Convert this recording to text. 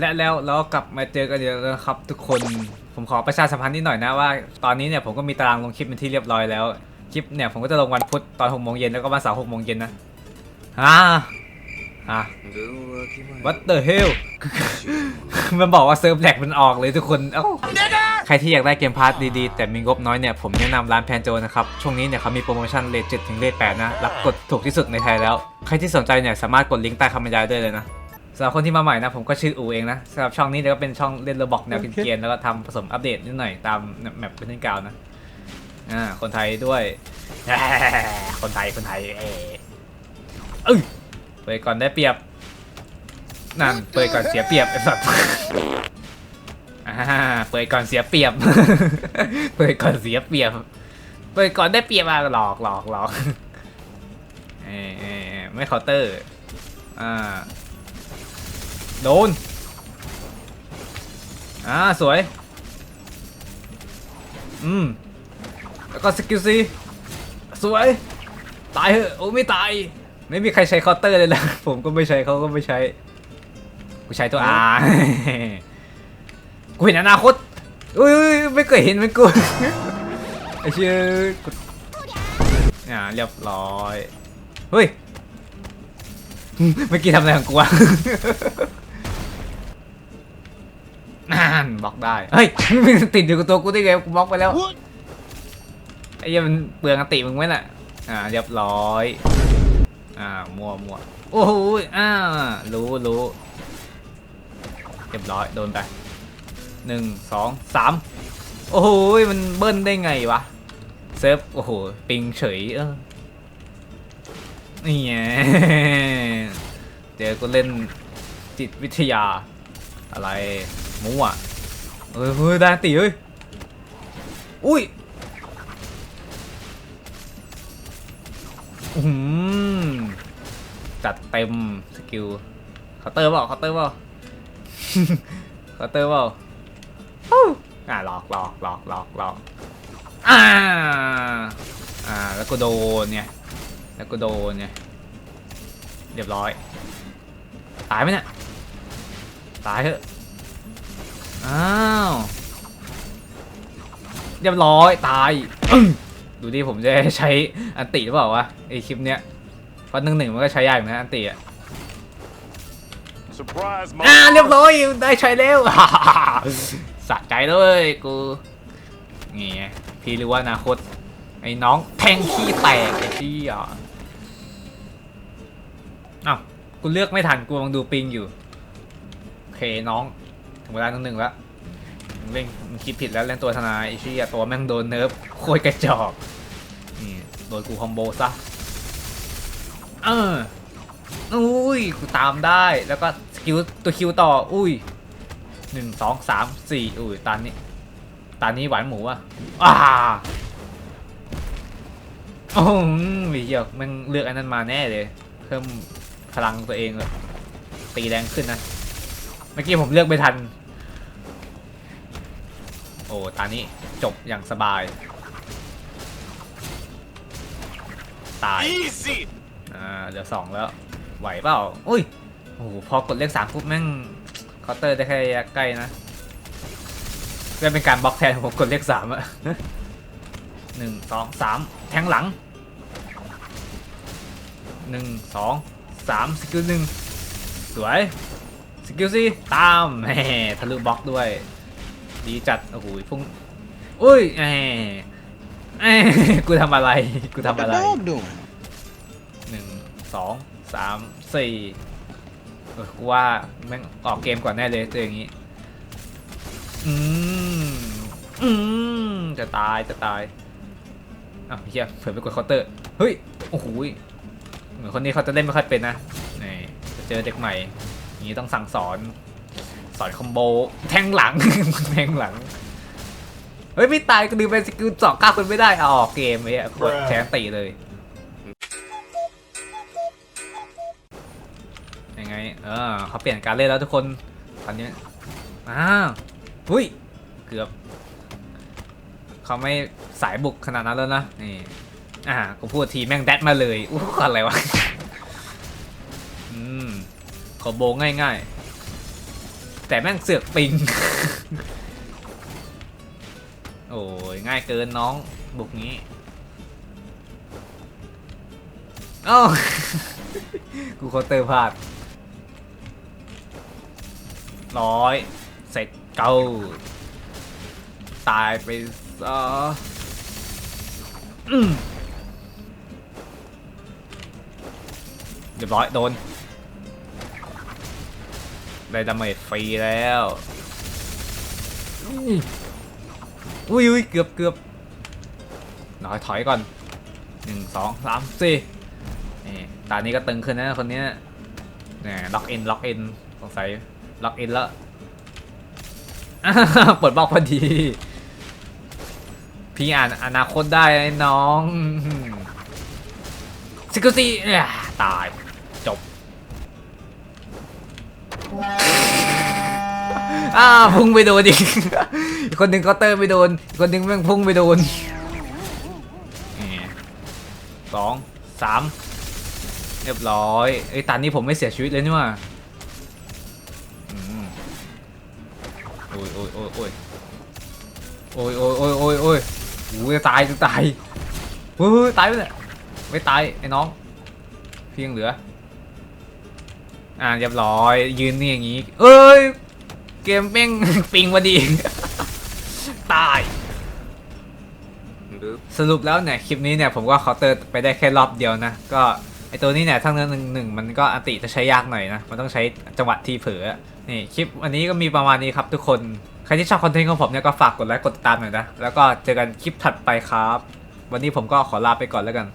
และแล้วเรากลับมาเจอกันอีกแล้วนะครับ ทุกคนผมขอประชาสัมพันธ์นิดหน่อยนะว่าตอนนี้เนี่ยผมก็มีตารางลงคลิปเป็นที่เรียบร้อยแล้ว คลิปเนี่ยผมก็จะลงวันพุธตอน6โมงเย็นแล้วก็วันเสาร์6โมงเย็นนะอ่าอะ what the hell มันบอกว่าเซิร์ฟแหลกมันออกเลยทุกคนเอ้าใครที่อยากได้เกมพาร์ทดีๆ แต่มีงบน้อยเนี่ย ผมแนะนำร้านแพนโจนะครับ ช่วงนี้เนี่ยเขามีโปรโมชั่นเลทเจ็ดถึงเลทแปดนะรับกดถูกที่สุดในไทยแล้ว ใครที่สนใจเนี่ยสามารถกดลิงก์ใต้คำบรรยายได้เลยนะ สำหรับคนที่มาใหม่นะผมก็ชื่ออูเองนะสำหรับช่องนี้เนี่ยก็เป็นช่องเล่นระบอกแนวกินเกียนแล้วก็ทำผสมอัปเดตนิดหน่อยตามแมปเป็นเล่นกาวนะอ่าคนไทยด้วย คนไทยคนไทยเออเอ้ยเปิดก่อนได้เปรียบนั่นเปิดก่อนเสียเปรียบไอ้สัตว์อ่าเปิดก่อนเสียเปรียบ เปิดก่อนเสียเปรียบ เปิดก่อนได้เปรียบอะหลอกหลอกหลอกเอยเอยเอยไม่เคาน์เตอร์ อ่า โดน อ่า สวย อืม แล้วก็สกิลซีสวย ตายเหอะ โอ้ไม่ตาย ไม่มีใครใช้คาน์เตอร์เลยนะ ผมก็ไม่ใช้เขาก็ไม่ใช้ กูใช้ตัว R กูเห็นอนาคตอุ้ยไม่เคยเห็นมันกูไอ้เชื่อกูอ่าเรียบร้อย เฮ้ย เมื่อกี้ทำอะไรของกูวะ นั่นบล็อกได้ เฮ้ยมันติดอยู่กับตัวกูได้ไงกูบล็อกไปแล้ว ไอ้เหี้ยมันเปลืองอติมึงไหมน่ะ อ่าเรียบร้อย อ่ามัวมัวโอ้โหอ่ารู้รู้เรียบร้อยโดนไปหนึ่งสองสามโอ้โหมันเบิ้ลได้ไงวะเซิร์ฟโอ้โหปิงเฉยเออนี่ไงเดี๋ยวกูเล่นจิตวิทยาอะไร มั่วเฮ้ยเฮ้ยได้ตีเฮ้ยอุ้ยอืมจัดเต็มสกิลเคาน์เตอร์เปล่าเคาน์เตอร์เปล่าเคาน์เตอร์เปล่าฮู้อ่าหลอกหลอกหลอกหลอกหลอกอ่าอ่าแล้วก็โดนเนี่ยแล้วก็โดนเนี่ยเรียบร้อย ตายไหมเนี่ยตายเถอะ อ้าวเรียบร้อยตายอึ้งดูดิผมจะใช้อันติหรือเปล่าวะไอคลิปเนี้ยเพราะหนึ่งหนึ่งมันก็ใช้ยากอยู่นะอันติอะ Surprise, อ่า mother- เรียบร้อยได้ใช้แล้วสะใจเลยกูนี่ไงพี่รู้ว่าอนาคตไอ้น้องแทงขี้แตกไอ้ที่อะอ้าวกูเลือกไม่ทันกูกำลังดูปิงอยู่โอเคน้อง ถึงเวลาหนึ่งหนึ่งแล้วเล่นคิดผิดแล้วเล่นตัวทนายไอ้ที่ตัวแม่งโดนเนิร์ฟโคตรกระจอกนี่โดนกูคอมโบซะเอออุ้ยกูตามได้แล้วก็สกิลตัวคิวต่ออุ้ยหนึ่งสองสามสี่อุ้ยตานนี้ตานนี้หวานหมูอะอ่าโอ้โหมีเหี้ยแมันเลือกอันนั้นมาแน่เลย เพิ่มพลังตัวเองเลยตีแรงขึ้นนะ มื่อกี้ผมเลือกไม่ทัน โอ้ตานนี้จบอย่างสบาย ตาย Easy. อ่าเหลือสองแล้ว ไหวเปล่า อุ้ย โอ้โห พอกดเลขสามปุ๊บแม่งเคาน์เตอร์ได้แค่ระยะใกล้นะจะเป็นการบล็อกแทนของผมกดเลขสามอะหนึ่งสองสามแทงหลังหนึ่งสองสามสกิลหนึ่งสวย สกิลสี่ตามแหมทะลุบล็อกด้วย ดีจัด โอ้โหพุ่งอุ้ยแหมแหมกูทำอะไร กูทำ What อะไร the dog doing? หนึ่งสองสามสี่เออกูว่าแม่งออกเกมก่อนแน่เลยเจออย่างงี้ อืม อืม จะตายจะตายอ้าวเฮียเผื่อไปกดเคาน์เตอร์ เฮ้ย โอ้โหยเหมือนคนนี้เขาจะเล่นไม่ค่อยเป็นนะนี่จะเจอเด็กใหม่อย่าง นี้ต้องสั่งสอน สอนคอมโบแทงหลัง แทงหลัง เฮ้ย ไม่ตายก็ดูเป็นสกิลสองก้าวคนไม่ได้ออกเกมไอ้เหี้ยกดแชร์ตีเลย ยังไง เออเขาเปลี่ยนการเล่นแล้วทุกคน ตอนนี้ อ้าวหุ้ย เกือบ เขาไม่สายบุกขนาดนั้นแล้วนะ นี่ อ่ากูพูดทีแม่งแดดมาเลยอู้อะไรวะ อืมขอโบง่ายแต่แม่งเสือกปิง โอ้ยง่ายเกินน้องบุกงี้เอ้ากูเคาน์เตอร์พลาดร้อยเสร็จเก้าตายไปซะอืมเรียบร้อย โดน ได้ดาเมจฟรีแล้วอุ้ยอุ้ยอุ้ยเกือบเกือบหน่อยถอยก่อนหนึ่งสองสามสี่นี่ตานี้ก็ตึงขึ้นนะคนเนี้ยเนี่ยล็อกอินล็อกอินสงสัยล็อกอินแล้วอ้าวเปิดบล็อกพอดี พี่อ่านอนาคตได้ไอ้น้องซิกซี่ตาย อ้าพุ่งไปโดนอีกคนหนึ่งเคาน์เตอร์ไปโดน คนหนึ่งแม่งพุ่งไปโดนนี่สองสามเรียบร้อยไอ้ตานนี้ผมไม่เสียชีวิตเลยนี่ว่าอืมโอ้ยโอ้ยโอ้ยโอ้ยโอ้ยโอ้ยโอ้ยโอ้ยโอ้ยโอ้ยตายจะตายเฮ้ยตายไปเลยไม่ตายไอ้น้องเพียงเหลือ อ่าเรียบร้อยยืนนี่อย่างงี้ เอ้ย เกมเป้งปิงพอดี ตายสรุปแล้วเนี่ยคลิปนี้เนี่ยผมก็เคาน์เตอร์ไปได้แค่รอบเดียวนะ ก็ไอตัวนี้เนี่ยทั้งนั้นหนึ่งหนึ่งมันก็อันติจะใช้ยากหน่อยนะ มันต้องใช้จังหวะที่เผลอนี่คลิปวันนี้ก็มีประมาณนี้ครับทุกคน ใครที่ชอบคอนเทนต์ของผมเนี่ยก็ฝากกดไลค์กดติดตามหน่อยนะ แล้วก็เจอกันคลิปถัดไปครับ วันนี้ผมก็ขอลาไปก่อนแล้วกัน